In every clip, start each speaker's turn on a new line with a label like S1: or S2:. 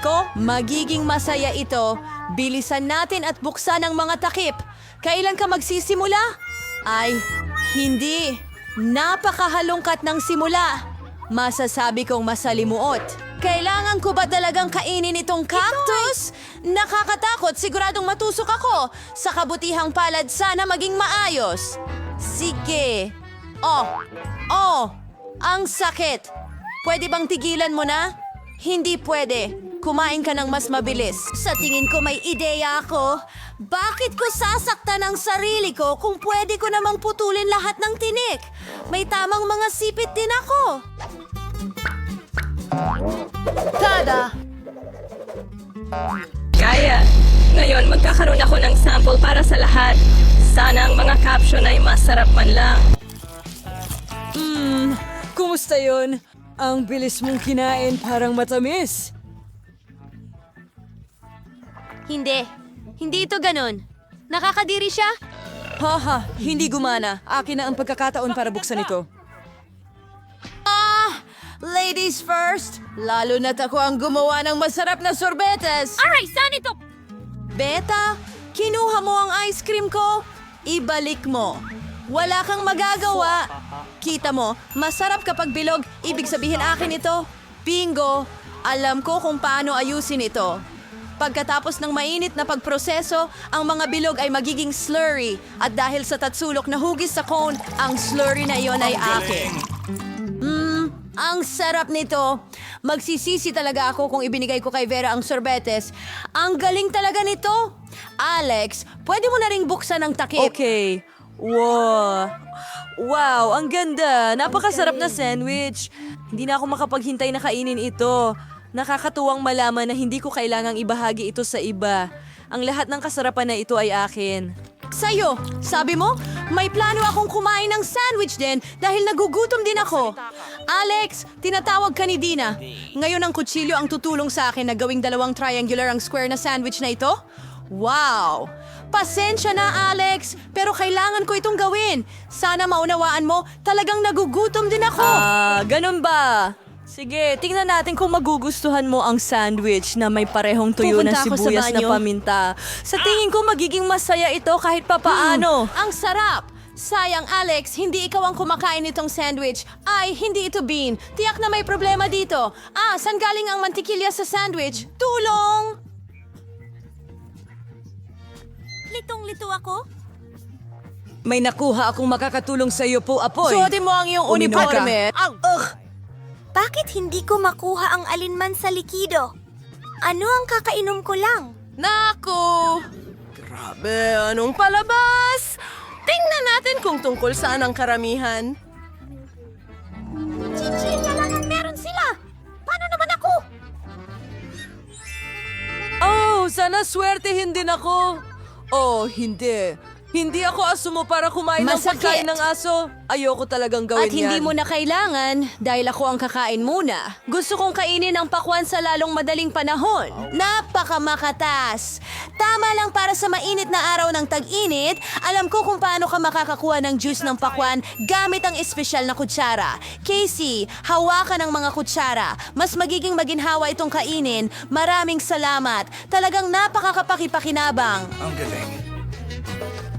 S1: ko, magiging masaya ito. Bilisan natin at buksan ang mga takip. Kailan ka magsisimula? Ay, hindi. Napakahalungkat ng simula. Masasabi kong masalimuot. Kailangan ko ba talagang kainin itong cactus? Nakakatakot, siguradong matusok ako. Sa kabutihang palad sana maging maayos. Sige. Oh, oh, ang sakit. Pwede bang tigilan mo na? Hindi pwede. Kumain ka ng mas mabilis. Sa tingin ko may ideya ako. Bakit ko sasaktan ang sarili ko kung pwede ko namang putulin lahat ng tinik? May tamang mga sipit din ako. Tada!
S2: Kaya, ngayon magkakaroon ako ng sample para sa lahat. Sana ang mga caption ay masarap man lang.
S1: Hmm, kumusta yun? Ang bilis mong kinain parang matamis.
S3: Hindi. Hindi ito ganun. Nakakadiri siya?
S1: Haha, hindi gumana. Akin na ang pagkakataon para buksan ito. Ah! Ladies first! Lalo na't ako ang gumawa ng masarap na sorbetes!
S3: Aray, saan ito?
S1: Beta, kinuha mo ang ice cream ko? Ibalik mo. Wala kang magagawa. Kita mo, masarap kapag bilog, ibig sabihin akin ito. Bingo! Alam ko kung paano ayusin ito. Pagkatapos ng mainit na pagproseso, ang mga bilog ay magiging slurry. At dahil sa tatsulok na hugis sa cone, ang slurry na iyon ay akin. Mmm, ang sarap nito. Magsisisi talaga ako kung ibinigay ko kay Vera ang sorbetes. Ang galing talaga nito. Alex, pwede mo na ring buksan ang takip.
S4: Okay. Wow. Wow, ang ganda. Napakasarap na sandwich. Hindi na ako makapaghintay na kainin ito. Nakakatuwang malaman na hindi ko kailangang ibahagi ito sa iba. Ang lahat ng kasarapan na ito ay akin.
S1: Sa'yo, sabi mo, may plano akong kumain ng sandwich din dahil nagugutom din ako. Alex, tinatawag ka ni Dina. Ngayon ang kutsilyo ang tutulong sa akin na gawing dalawang triangular ang square na sandwich na ito? Wow! Pasensya na, Alex, pero kailangan ko itong gawin. Sana maunawaan mo, talagang nagugutom din ako.
S4: Ah, ganun ba? Sige, tingnan natin kung magugustuhan mo ang sandwich na may parehong tuyo ng
S1: Pupunta ako sa
S4: sibuyas na
S1: banyo.
S4: paminta. Sa tingin ko magiging masaya ito kahit papaano.
S1: Ang sarap! Sayang, Alex, hindi ikaw ang kumakain nitong sandwich. Ay, hindi ito bean. Tiyak na may problema dito. Ah, saan galing ang mantikilya sa sandwich? Tulong!
S3: Litong-lito ako?
S4: May nakuha akong makakatulong sa iyo po, Apoy.
S1: Suotin mo ang iyong
S4: Uminom ka.
S1: uniforme.
S3: Bakit hindi ko makuha ang alinman sa likido? Ano ang kakainom ko lang?
S1: Naku! Grabe, anong palabas? Tingnan natin kung tungkol saan ang karamihan.
S3: Chichirya lang ang meron sila! Paano naman ako?
S4: Oh, sana swertehin din ako. Oh, hindi. Hindi ako asumo para kumain ng
S1: Masakit.
S4: pagkain ng aso. Ayoko talagang gawin
S1: At hindi
S4: yan.
S1: mo na kailangan dahil ako ang kakain muna. Gusto kong kainin ang pakwan sa lalong madaling panahon. Napakamakatas! Tama lang para sa mainit na araw ng tag-init, alam ko kung paano ka makakakuha ng juice ng pakwan gamit ang espesyal na kutsara. Casey, hawakan ang mga kutsara. Mas magiging maginhawa itong kainin. Maraming salamat. Talagang napakakapakipakinabang.
S5: Ang galing.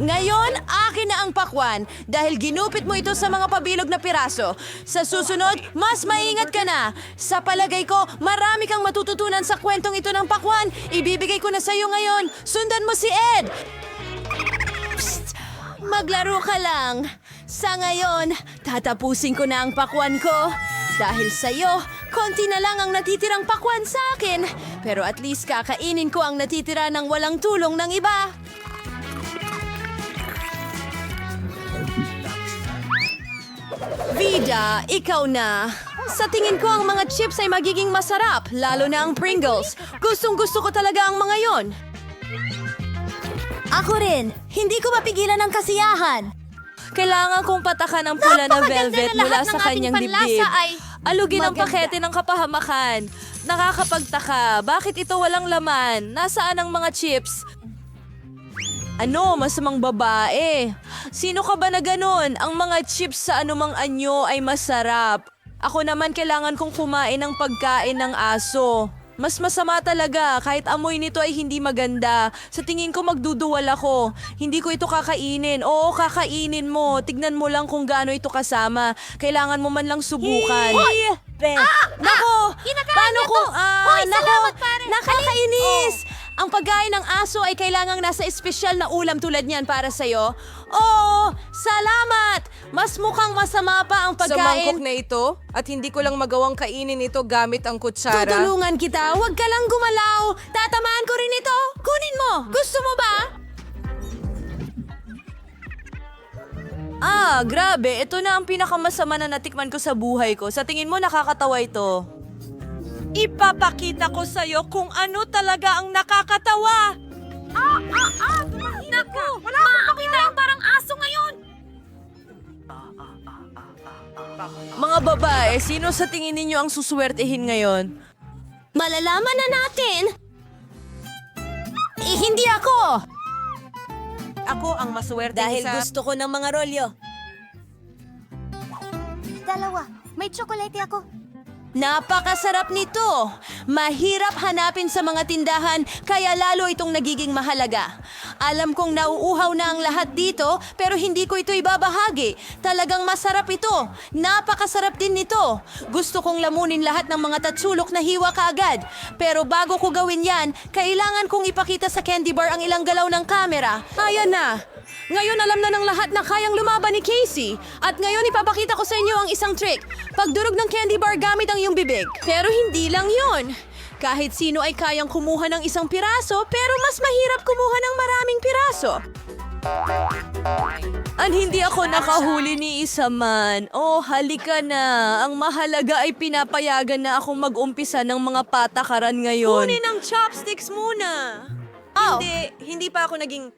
S1: Ngayon, akin na ang pakwan dahil ginupit mo ito sa mga pabilog na piraso. Sa susunod, mas maingat ka na. Sa palagay ko, marami kang matututunan sa kwentong ito ng pakwan. Ibibigay ko na sa iyo ngayon. Sundan mo si Ed. Psst! Maglaro ka lang. Sa ngayon, tatapusin ko na ang pakwan ko. Dahil sa iyo, konti na lang ang natitirang pakwan sa akin. Pero at least kakainin ko ang natitira ng walang tulong ng iba. Vida, ikaw na. Sa tingin ko ang mga chips ay magiging masarap, lalo na ang Pringles. Gustong gusto ko talaga ang mga yon.
S3: Ako rin. Hindi ko mapigilan ang kasiyahan.
S4: Kailangan kong patakan ang pula na velvet
S3: na
S4: mula sa kanyang dibdib.
S3: ay
S4: Alugin ang
S3: maganda.
S4: pakete ng kapahamakan. Nakakapagtaka. Bakit ito walang laman? Nasaan ang mga chips? Ano, masamang babae. Sino ka ba na ganun? Ang mga chips sa anumang anyo ay masarap. Ako naman kailangan kong kumain ng pagkain ng aso. Mas masama talaga, kahit amoy nito ay hindi maganda. Sa tingin ko magduduwal ako. Hindi ko ito kakainin. Oo, kakainin mo. Tignan mo lang kung gaano ito kasama. Kailangan mo man lang subukan. Ah! Nako!
S3: Kinakain
S4: Paano kung... Ah,
S3: Hoy,
S4: nako!
S3: salamat, pare.
S4: Nakakainis! Ang pagkain ng aso ay kailangang nasa espesyal na ulam tulad niyan para sa'yo. Oo! Salamat! Mas mukhang masama pa ang
S5: Sa mangkok
S4: pagkain.
S5: na ito at hindi ko lang magawang kainin ito gamit ang kutsara.
S1: Tutulungan kita. Huwag ka lang gumalaw. Tatamaan ko rin ito. Kunin mo. Gusto mo ba?
S4: Ah, grabe. Ito na ang pinakamasama na natikman ko sa buhay ko. Sa tingin mo, nakakatawa ito. Ipapakita ko sa'yo kung ano talaga ang nakakatawa.
S3: Naku! Wala akong makita yung parang aso ngayon!
S4: Mga babae, sino sa tingin ninyo ang suswertehin ngayon?
S3: Malalaman na natin!
S1: Eh, hindi ako.
S4: Ako ang maswerte
S1: Dahil
S4: sa...
S1: gusto ko ng mga rolyo.
S3: Dalawa. May tsokolate ako.
S1: Napakasarap nito. Mahirap hanapin sa mga tindahan, kaya lalo itong nagiging mahalaga. Alam kong nauuhaw na ang lahat dito, pero hindi ko ito ibabahagi. Talagang masarap ito. Napakasarap din nito. Gusto kong lamunin lahat ng mga tatsulok na hiwa kaagad. Pero bago ko gawin yan, kailangan kong ipakita sa candy bar ang ilang galaw ng kamera. Ayan na. Ngayon alam na ng lahat na kayang lumaban ni Casey. At ngayon ipapakita ko sa inyo ang isang trick. Pagdurog ng candy bar gamit ang iyong bibig. Pero hindi lang yon. Kahit sino ay kayang kumuha ng isang piraso, pero mas mahirap kumuha ng maraming piraso.
S4: An hindi ako nakahuli ni isa man. Oh, halika na. Ang mahalaga ay pinapayagan na akong mag-umpisa ng mga patakaran ngayon. Kunin ang chopsticks muna.
S1: Oh.
S4: Hindi, hindi pa ako naging...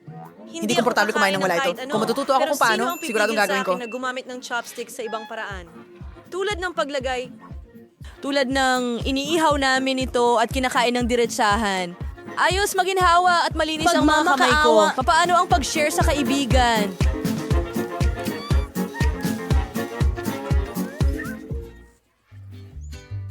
S6: Hindi komportable
S4: ako
S6: kumain ng wala ito.
S4: ano.
S6: Kung matututo ako
S4: Pero
S6: kung paano,
S4: sino ang
S6: siguradong
S4: pipigil
S6: gagawin
S4: sa akin
S6: ko.
S4: na gumamit ng chopsticks sa ibang paraan? Tulad ng paglagay tulad ng iniihaw namin ito at kinakain ng diretsahan. Ayos maginhawa at malinis ang mga kamay ko.
S1: Pagmamakaawa.
S4: Paano ang pag-share sa kaibigan?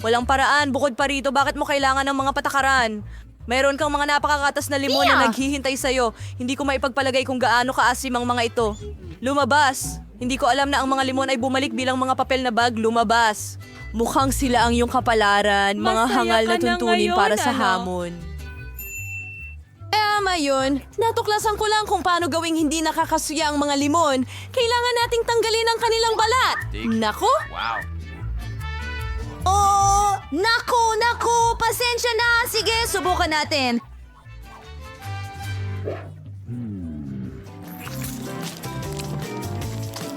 S4: Walang paraan, bukod pa rito, bakit mo kailangan ng mga patakaran? Mayroon kang mga napakakatas na limon na naghihintay sa'yo. Hindi ko maipagpalagay kung gaano kaasim ang mga ito. Lumabas! Hindi ko alam na ang mga limon ay bumalik bilang mga papel na bag. Lumabas! Mukhang sila ang iyong kapalaran, mga
S5: Masaya
S4: hangal na
S5: ka na
S4: tuntunin
S5: ngayon,
S4: para sa
S5: ano?
S4: hamon.
S1: Tama yun. Natuklasan ko lang kung paano gawing hindi nakakasuya ang mga limon. Kailangan nating tanggalin ang kanilang balat. Nako!
S7: Wow.
S1: Oh! Nako! Nako! Pasensya na! Sige, subukan natin.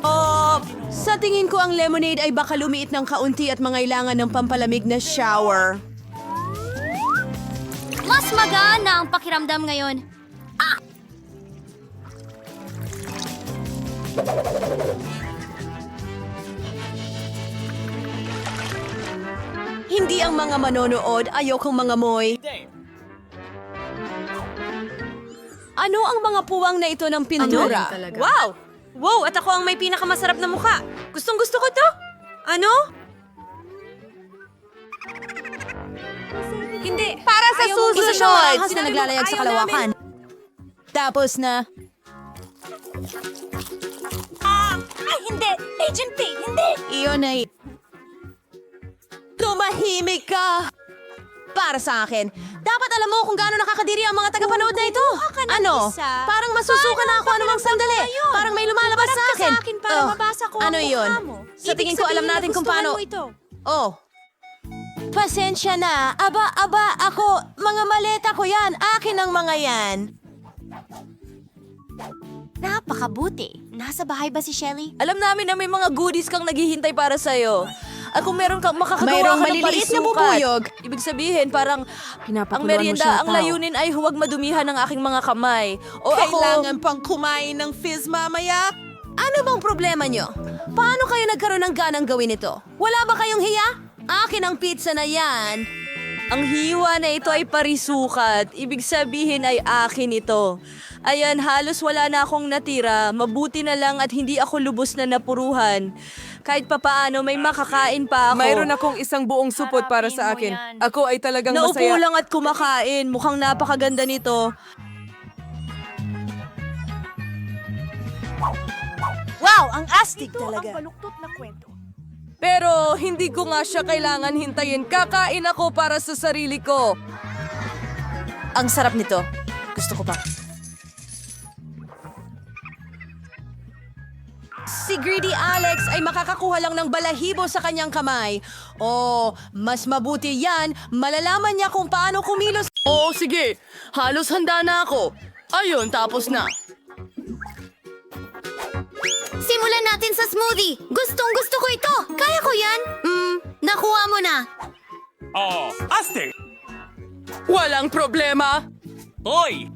S1: Oh, sa tingin ko ang lemonade ay baka lumiit ng kaunti at mangailangan ng pampalamig na shower.
S3: Mas magana ang pakiramdam ngayon.
S1: Hindi ang mga manonood, ayokong mga moy. Ano ang mga puwang na ito ng pintura?
S4: Wow! Wow! At ako ang may pinakamasarap na mukha. Gustong gusto ko to. Ano? Hindi.
S1: Para sa
S4: Ayaw
S1: Isa
S4: susunod.
S1: malakas na naglalayag sa kalawakan. Tapos na,
S3: Ay, hindi! Agent P, hindi!
S1: iyon ay... Tumahimik ka! Para sa akin, dapat alam mo kung gaano nakakadiri ang mga tagapanood na ito. Ano?
S3: isa.
S1: Parang masusuka na ako anumang sandali. Parang may lumalabas sa akin.
S3: sa akin para
S1: Oh,
S3: mabasa ko
S1: Ano
S3: ang
S1: yun?
S3: mukha mo.
S1: Sa
S3: Ibig
S1: tingin ko alam
S3: sabihin
S1: natin kung paano...
S3: mo ito.
S1: Oh. Pasensya na. Aba, aba, ako. Mga maleta ko yan. Akin ang mga yan.
S3: Napakabuti. Nasa bahay ba si Shelly?
S4: Alam namin na may mga goodies kang naghihintay para sa'yo. At kung meron kang makakagawa
S1: Mayroong
S4: ka ng
S1: maliliit na bubuyog.
S4: Ibig sabihin, parang ang
S1: Pinapakuluan mo
S4: merienda, ang
S1: tao.
S4: layunin ay huwag madumihan ng aking mga kamay. O
S6: Kailangan
S4: ako,
S6: pang kumain ng fizz mamaya?
S1: Ano bang problema nyo? Paano kayo nagkaroon ng ganang gawin ito? Wala ba kayong hiya? Akin ang pizza na yan.
S4: Ang hiwa na ito ay parisukat. Ibig sabihin ay akin ito. Ayan, halos wala na akong natira. Mabuti na lang at hindi ako lubos na napuruhan. Kahit papaano, may makakain pa ako.
S5: Mayroon akong isang buong supot para sa akin. Ako ay talagang
S4: Naupo
S5: masaya.
S4: lang at kumakain. Mukhang napakaganda nito.
S1: Wow, ang astig talaga.
S5: Pero hindi ko nga siya kailangan hintayin. Kakain ako para sa sarili ko.
S1: Ang sarap nito. Gusto ko pa. Si Greedy Alex ay makakakuha lang ng balahibo sa kanyang kamay. O, mas mabuti yan, malalaman niya kung paano kumilos.
S7: Oo, sige. Halos handa na ako. Ayun, tapos na.
S3: Simulan natin sa smoothie. Gustong gusto ko ito. Kaya ko yan. Hmm, nakuha mo na.
S8: Oh, Aste!
S7: Walang problema.
S8: Hoy!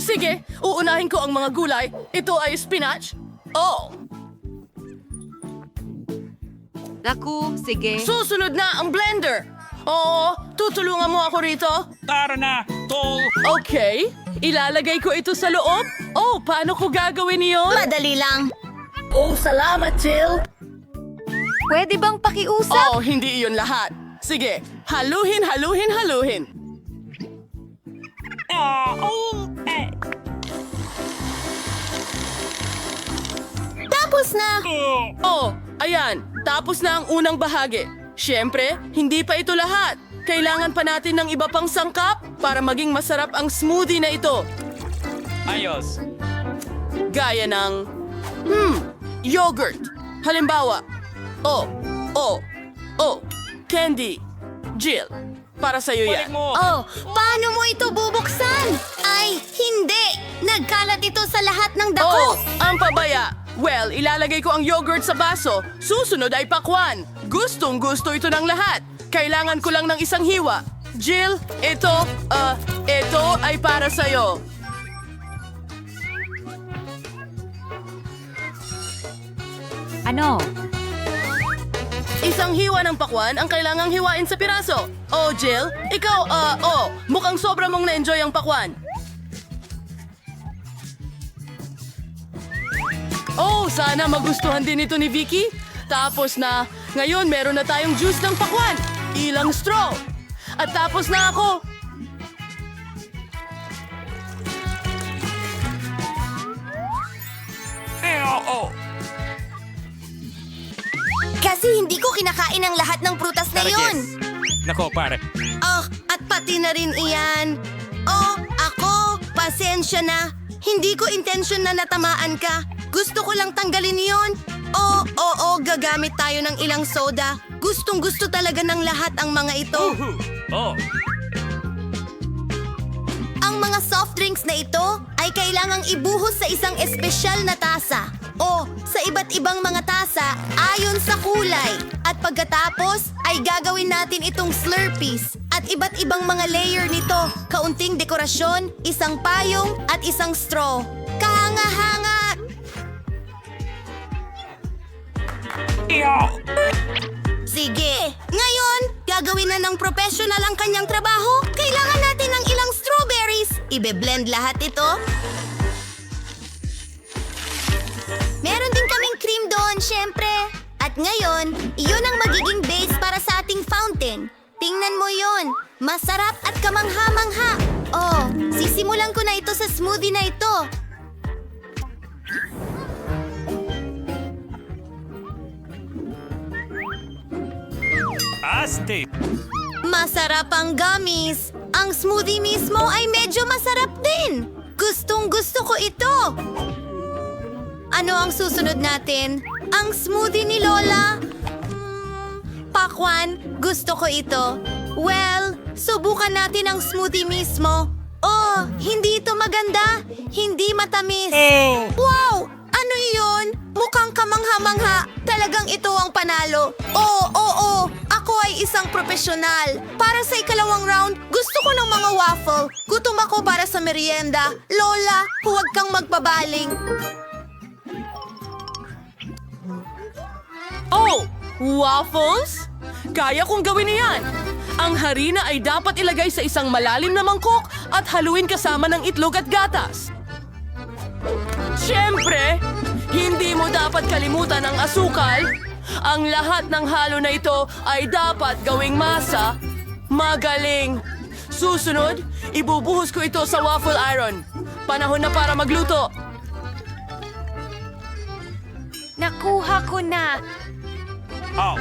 S7: Sige, uunahin ko ang mga gulay. Ito ay spinach. Oh,
S4: Naku, sige.
S7: susunod na ang blender. Oo, tutulungan mo ako rito.
S8: Tara na, tol!
S7: Okay, ilalagay ko ito sa loob. Oh, paano ko gagawin iyon?
S3: Madali lang.
S7: Oh, salamat, Jill.
S3: Pwede bang pakiusap?
S7: Oh, hindi iyon lahat. Sige, haluhin, haluhin, haluhin.
S8: Ah, oh, eh,
S3: Tapos na.
S8: oh.
S7: Oh, ayan. Tapos na ang unang bahagi. Siyempre, hindi pa ito lahat. Kailangan pa natin ng iba pang sangkap para maging masarap ang smoothie na ito.
S8: Ayos.
S7: Gaya ng, hmm, yogurt. Halimbawa, oh, oh, oh, candy. Jill, para sa'yo
S8: Balik
S7: yan.
S8: mo!
S3: Oh, paano mo ito bubuksan? Ay, hindi. Nagkalat ito sa lahat ng dako.
S7: Oh, ang pabaya. Well, ilalagay ko ang yogurt sa baso. Susunod ay pakwan. Gustong gusto ito ng lahat. Kailangan ko lang ng isang hiwa. Jill, ito, uh, ito ay para sa'yo.
S9: Ano?
S7: Isang hiwa ng pakwan ang kailangang hiwain sa piraso. Oh, Jill, ikaw, uh, oh, mukhang sobra mong na-enjoy ang pakwan. Oh, sana magustuhan din ito ni Vicky. Tapos na, ngayon meron na tayong juice ng pakwan. Ilang straw. At tapos na ako.
S8: Eh, oh, oh.
S3: Kasi hindi ko kinakain ang lahat ng prutas na
S8: Tara,
S3: yun.
S8: Nako, pare.
S3: Oh, at pati na rin iyan. Oh, ako, pasensya na. Hindi ko intensyon na natamaan ka. Gusto ko lang tanggalin yon. Oh, oo, gagamit tayo ng ilang soda. Gustong gusto talaga ng lahat ang mga ito.
S8: Oh,
S3: Ang mga soft drinks na ito ay kailangang ibuhos sa isang espesyal na tasa o sa iba't ibang mga tasa ayon sa kulay. At pagkatapos ay gagawin natin itong slurpees at iba't ibang mga layer nito. Kaunting dekorasyon, isang payong at isang straw. Kahanga-hanga! Sige! Ngayon, gagawin na ng professional ang kanyang trabaho. Kailangan natin ng ilang strawberries. Ibe-blend lahat ito. Meron din kaming cream doon, syempre. At ngayon, iyon ang magiging base para sa ating fountain. Tingnan mo yon. Masarap at kamangha-mangha. Oh, sisimulan ko na ito sa smoothie na ito.
S8: Aste!
S3: Masarap ang gummies. Ang smoothie mismo ay medyo masarap din. Gustong gusto ko ito. Ano ang susunod natin? Ang smoothie ni Lola? Hmm, pakwan, gusto ko ito. Well, subukan natin ang smoothie mismo. Oh, hindi ito maganda. Hindi matamis. Wow! Ano iyon? Mukhang kamangha-mangha. Talagang ito ang panalo. Oo, oo, Ako ay isang profesional. Para sa ikalawang round, gusto ko ng mga waffle. Gutom ako para sa merienda. Lola, huwag kang magbabaling.
S7: Oh, waffles? Kaya kong gawin iyan. Ang harina ay dapat ilagay sa isang malalim na mangkok at haluin kasama ng itlog at gatas. Siyempre, hindi mo dapat kalimutan ang asukal Ang lahat ng halo na ito ay dapat gawing masa. Magaling! Susunod, ibubuhos ko ito sa waffle iron. Panahon na para magluto.
S3: Nakuha ko na.
S8: Oh.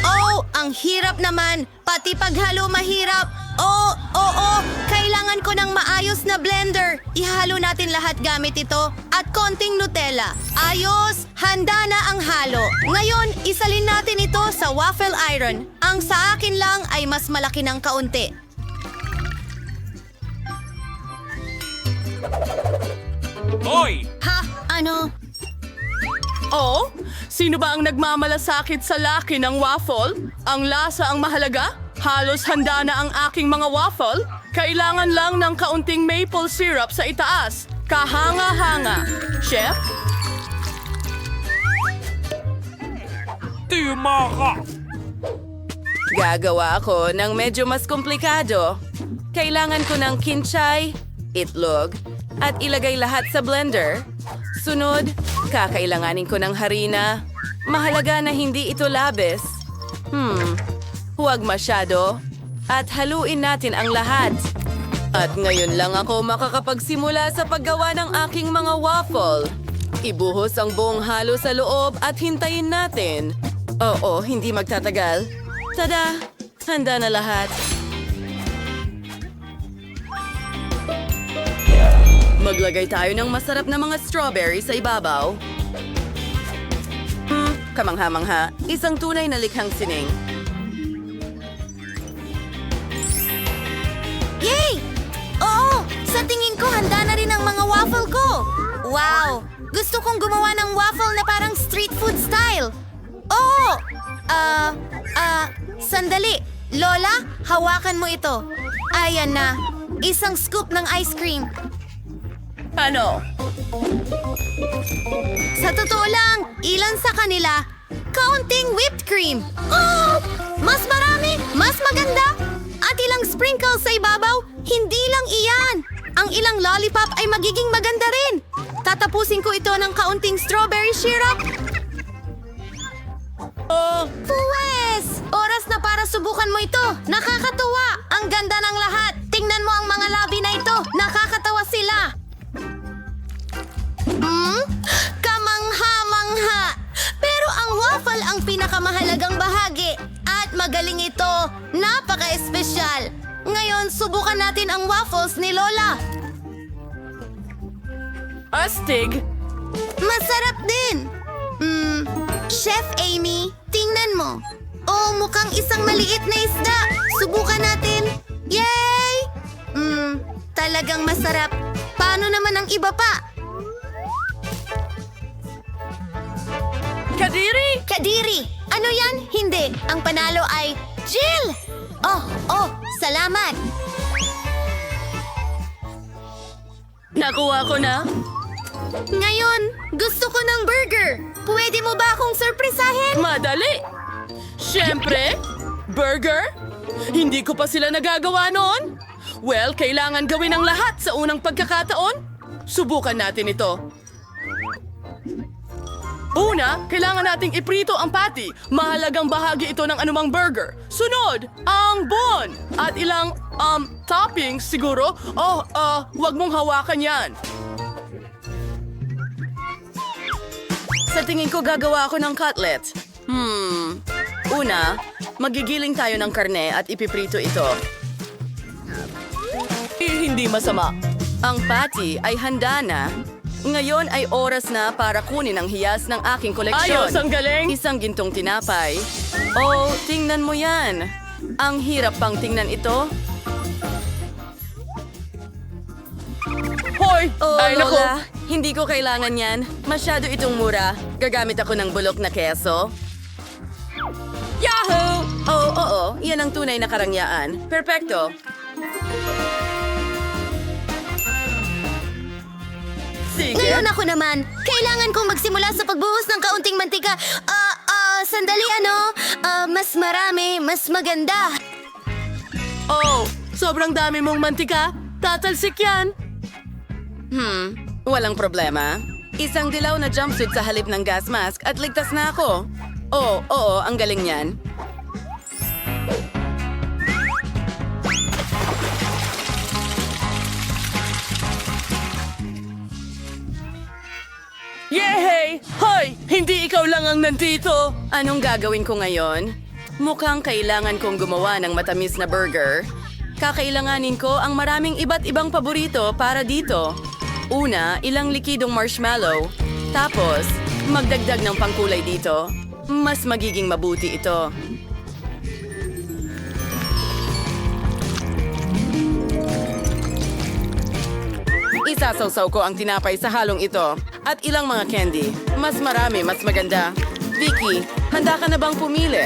S3: Oh, ang hirap naman. Pati paghalo mahirap. Oh, oo, oh, kailangan ko ng maayos na blender. Ihalo natin lahat gamit ito at konting Nutella. Ayos, handa na ang halo. Ngayon, isalin natin ito sa waffle iron. Ang sa akin lang ay mas malaki ng kaunti.
S8: Hoy!
S3: Ha? Ano?
S7: Oh, sino ba ang nagmamalasakit sa laki ng waffle? Ang lasa ang mahalaga? Halos handa na ang aking mga waffle? Kailangan lang ng kaunting maple syrup sa itaas. Kahanga-hanga. Chef,
S8: Tama ka!
S7: Gagawa ako ng medyo mas komplikado. Kailangan ko ng kinchay, itlog, at ilagay lahat sa blender. Sunod, kakailanganin ko ng harina. Mahalaga na hindi ito labis. Hmm, huwag masyado. At haluin natin ang lahat. At ngayon lang ako makakapagsimula sa paggawa ng aking mga waffle. Ibuhos ang buong halo sa loob at hintayin natin. Oo, hindi magtatagal. Tada! Handa na lahat. Maglagay tayo ng masarap na mga strawberry sa ibabaw. Hmm, kamangha-mangha. Isang tunay na likhang sining.
S3: Yay! Oo! Sa tingin ko, handa na rin ang mga waffle ko. Wow! Gusto kong gumawa ng waffle na parang street food style. Oo! Ah, ah, sandali. Lola, hawakan mo ito. Ayan na. Isang scoop ng ice cream.
S7: Ano?
S3: Sa totoo lang, ilan sa kanila, kaunting whipped cream. Oh! Mas marami, mas maganda. At ilang sprinkles sa ibabaw, hindi lang iyan. Ang ilang lollipop ay magiging maganda rin. Tatapusin ko ito ng kaunting strawberry syrup.
S7: Oh,
S3: Puwes! Oras na para subukan mo ito. Nakakatuwa. Ang ganda ng lahat. Tingnan mo ang mga labi na ito. Nakakatawa sila. Hmm? Kamangha-mangha. Ang waffle ang pinakamahalagang bahagi. At magaling ito. Napaka-espesyal. Ngayon, subukan natin ang waffles ni Lola.
S7: astig!
S3: Masarap din! Hmm, Chef Amy, tingnan mo. Oh, mukhang isang maliit na isda. Subukan natin. Yay! Hmm, talagang masarap. Paano naman ang iba pa?
S7: Kadiri!
S3: Kadiri! Ano yan? Hindi. Ang panalo ay Jill! Oh, oh, salamat.
S7: Nakuha ko na.
S3: Ngayon, gusto ko ng burger. Pwede mo ba akong sorpresahin?
S7: Madali! Siyempre, burger? Hindi ko pa sila nagagawa noon. Well, kailangan gawin ang lahat sa unang pagkakataon. Subukan natin ito. Una, kailangan nating iprito ang patty. Mahalagang bahagi ito ng anumang burger. Sunod, ang bun. At ilang, um, toppings siguro. Oh, uh, wag mong hawakan yan. Sa tingin ko gagawa ako ng cutlet. Hmm. Una, magigiling tayo ng karne at ipiprito ito. Eh, hindi masama. Ang patty ay handa na. Ngayon ay oras na para kunin ang hiyas ng aking koleksyon.
S6: Ayos, ang galing!
S7: Isang gintong tinapay. Oh, tingnan mo yan. Ang hirap pang tingnan ito.
S6: Hoy!
S7: Oh,
S6: Ay, naku!
S7: Lola, hindi ko kailangan yan. Masyado itong mura. Gagamit ako ng bulok na keso. Yahoo! Oo, oo, yan ang tunay na karangyaan. Perpekto. Sige.
S3: Ngayon ako naman, kailangan kong magsimula sa pagbuhos ng kaunting mantika. Ah, ah, sandali ano? Ah, mas marami, mas maganda.
S7: Oh, sobrang dami mong mantika. Tatalsik yan. Hmm, walang problema. Isang dilaw na jumpsuit sa halip ng gas mask at ligtas na ako.
S6: Oo, oo, ang galing niyan. Yehey! Hoy! Hindi ikaw lang ang nandito! Anong gagawin ko ngayon? Mukhang kailangan kong gumawa ng matamis na burger. Kakailanganin ko ang maraming iba't ibang paborito para dito. Una, ilang likidong marshmallow. Tapos, magdagdag ng pangkulay dito. Mas magiging mabuti ito. Isasawsaw ko ang tinapay sa halong ito at ilang mga candy. Mas marami, mas maganda. Vicky, handa ka na bang pumili?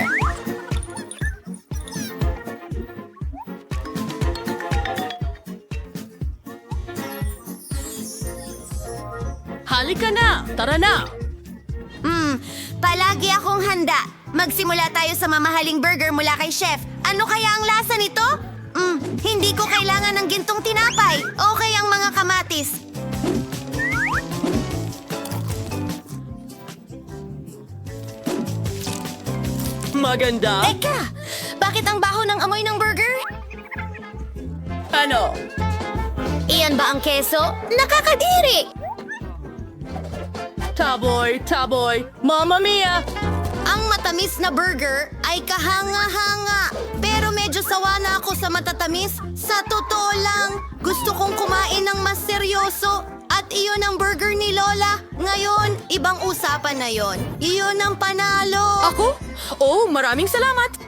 S6: Halika na! Tara na!
S3: Hmm, palagi akong handa. Magsimula tayo sa mamahaling burger mula kay chef. Ano kaya ang lasa nito? Hmm, hindi ko kailangan ng gintong tinapay. Okay ang mga kamatis.
S6: Maganda?
S3: Teka, bakit ang baho ng amoy ng burger?
S6: Ano?
S3: Iyan ba ang keso? Nakakadiri!
S6: Taboy, taboy, Mamma Mia!
S3: Ang matamis na burger ay kahanga-hanga. Pero medyo sawa na ako sa matatamis. Sa totoo lang, gusto kong kumain ng mas seryoso. At iyon ang burger ni Lola. Ngayon, ibang usapan na yon. Iyon ang panalo.
S6: Ako? Oh, maraming salamat!